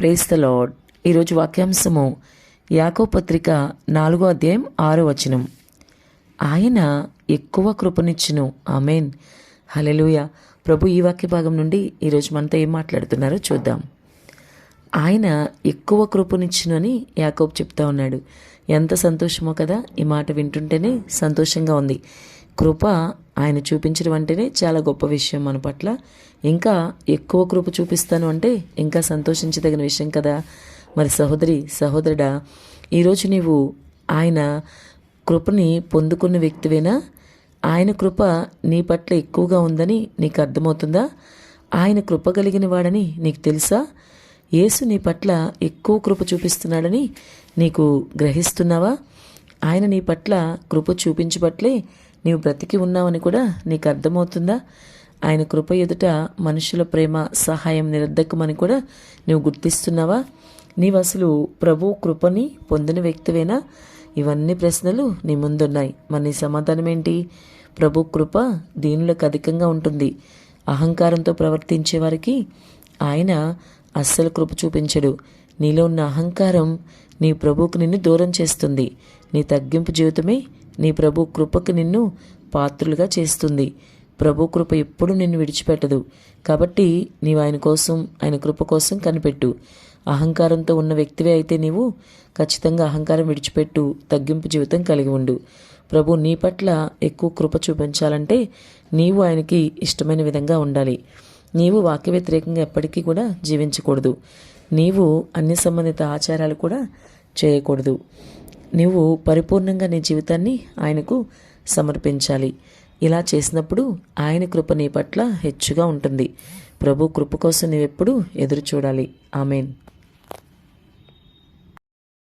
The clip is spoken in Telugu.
ప్రేస్ ద లాడ్ ఈరోజు వాక్యాంశము యాకో పత్రిక నాలుగో అధ్యాయం ఆరో వచనం. ఆయన ఎక్కువ కృపనిచ్చును. ఆమెన్. హలెలుయ ప్రభు ఈ వాక్య భాగం నుండి ఈరోజు మనతో ఏం మాట్లాడుతున్నారో చూద్దాం. ఆయన ఎక్కువ కృపనిచ్చును అని యాకోబ్ చెప్తా ఉన్నాడు. ఎంత సంతోషమో కదా ఈ మాట వింటుంటేనే సంతోషంగా ఉంది. కృప ఆయన చూపించడం అంటేనే చాలా గొప్ప విషయం మన పట్ల. ఇంకా ఎక్కువ కృప చూపిస్తాను అంటే ఇంకా సంతోషించదగిన విషయం కదా. మరి సహోదరి సహోదరుడా ఈరోజు నీవు ఆయన కృపని పొందుకున్న వ్యక్తివేనా? ఆయన కృప నీ పట్ల ఎక్కువగా ఉందని నీకు అర్థమవుతుందా? ఆయన కృప కలిగిన వాడని నీకు తెలుసా? యేసు నీ పట్ల ఎక్కువ కృప చూపిస్తున్నాడని నీకు గ్రహిస్తున్నావా? ఆయన నీ పట్ల కృప చూపించబట్లే నీవు బ్రతికి ఉన్నావని కూడా నీకు అర్థమవుతుందా? ఆయన కృప ఎదుట మనుషుల ప్రేమ సహాయం నిరర్ధకమని కూడా నువ్వు గుర్తిస్తున్నావా? నీవు అసలు ప్రభు కృపని పొందిన వ్యక్తివేనా? ఇవన్నీ ప్రశ్నలు నీ ముందున్నాయి. మరి నీ సమాధానం ఏంటి? ప్రభు కృప దీనిలోకి అధికంగా ఉంటుంది. అహంకారంతో ప్రవర్తించే వారికి ఆయన అస్సలు కృప చూపించడు. నీలో ఉన్న అహంకారం నీ ప్రభువుకు నిన్ను దూరం చేస్తుంది. నీ తగ్గింపు జీవితమే నీ ప్రభు కృపకు నిన్ను పాత్రులుగా చేస్తుంది. ప్రభు కృప ఎప్పుడు నిన్ను విడిచిపెట్టదు. కాబట్టి నీవు ఆయన కోసం ఆయన కృప కోసం కనిపెట్టు. అహంకారంతో ఉన్న వ్యక్తివే అయితే నీవు ఖచ్చితంగా అహంకారం విడిచిపెట్టు తగ్గింపు జీవితం కలిగి ఉండు. ప్రభు నీ పట్ల ఎక్కువ కృప చూపించాలంటే నీవు ఆయనకి ఇష్టమైన విధంగా ఉండాలి. నీవు వాక్య వ్యతిరేకంగా ఎప్పటికీ కూడా జీవించకూడదు. నీవు అన్ని సంబంధిత ఆచారాలు కూడా చేయకూడదు. నువ్వు పరిపూర్ణంగా నీ జీవితాన్ని ఆయనకు సమర్పించాలి. ఇలా చేసినప్పుడు ఆయన కృప నీ పట్ల హెచ్చుగా ఉంటుంది. ప్రభు కృప కోసం నీవెప్పుడు ఎదురు చూడాలి ఆమెన్.